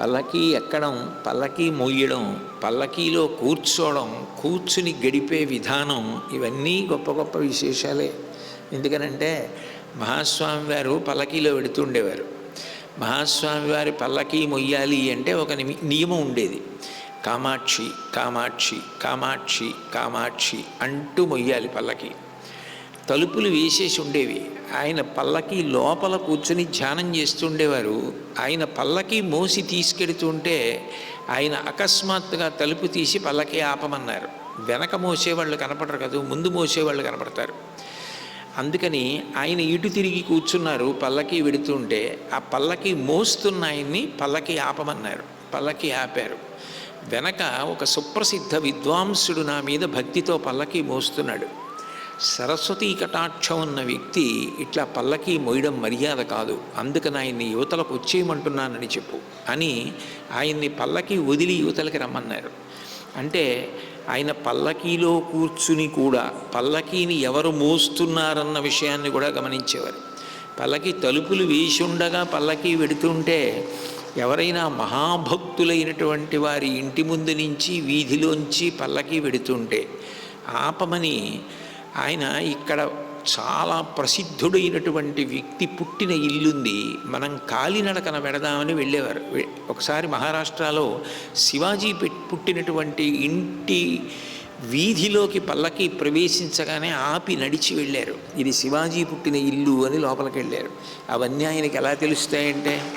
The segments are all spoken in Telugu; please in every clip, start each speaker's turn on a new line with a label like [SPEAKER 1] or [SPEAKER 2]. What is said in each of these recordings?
[SPEAKER 1] పల్లకీ ఎక్కడం పల్లకీ మొయ్యడం పల్లకీలో కూర్చోవడం కూర్చుని గడిపే విధానం ఇవన్నీ గొప్ప గొప్ప విశేషాలే. ఎందుకనంటే మహాస్వామి వారు పల్లకీలో వెడుతుండేవారు. మహాస్వామి వారి పల్లకీ మొయ్యాలి అంటే ఒక నిమి- నియమం ఉండేది. కామాక్షి కామాక్షి కామాక్షి కామాక్షి అంటూ మొయ్యాలి పల్లకి. తలుపులు వేసేసి ఉండేవి. ఆయన పల్లకి లోపల కూర్చొని ధ్యానం చేస్తుండేవారు. ఆయన పల్లకి మోసి తీసుకెడుతుంటే ఆయన అకస్మాత్తుగా తలుపు తీసి పల్లకి ఆపమన్నారు. వెనక మోసేవాళ్ళు కనపడరు కదా ముందు మోసేవాళ్ళు కనపడతారు. అందుకని ఆయన ఇటు తిరిగి కూర్చున్నారు పల్లకి వెడుతుంటే ఆ పల్లకి మోస్తున్న ఆయన్ని పల్లకి ఆపమన్నారు. పల్లకి ఆపారు. వెనక ఒక సుప్రసిద్ధ విద్వాంసుడు నా మీద భక్తితో పల్లకి మోస్తున్నాడు. సరస్వతీ కటాక్షం ఉన్న వ్యక్తి ఇట్లా పల్లకి మోయడం మర్యాద కాదు. అందుకని ఆయన్ని యువతలకు వచ్చేయమంటున్నానని చెప్పు. అని ఆయన్ని పల్లకి వదిలి యువతలకి రమ్మన్నారు. అంటే ఆయన పల్లకీలో కూర్చుని కూడా పల్లకీని ఎవరు మోస్తున్నారన్న విషయాన్ని కూడా గమనించేవారు. పల్లకి తలుపులు వేసి ఉండగా పల్లకి వెడుతుంటే ఎవరైనా మహాభక్తులైనటువంటి వారి ఇంటి ముందు నుంచి వీధిలోంచి పల్లకి వెడుతుంటే ఆపమని ఆయన ఇక్కడ చాలా ప్రసిద్ధుడైనటువంటి వ్యక్తి పుట్టిన ఇల్లుంది. మనం కాలినడకన వెడదామని వెళ్ళేవారు. ఒకసారి మహారాష్ట్రలో శివాజీ పుట్టినటువంటి ఇంటి వీధిలోకి పల్లకి ప్రవేశించగానే ఆపి నడిచి వెళ్ళారు. ఇది శివాజీ పుట్టిన ఇల్లు అని లోపలికి వెళ్ళారు. అవన్నీ ఆయనకి ఎలా తెలుస్తాయంటే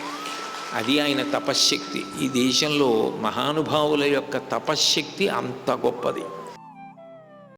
[SPEAKER 1] అది ఆయన తపశ్శక్తి. ఈ దేశంలో మహానుభావుల యొక్క తపశ్శక్తి అంత గొప్పది.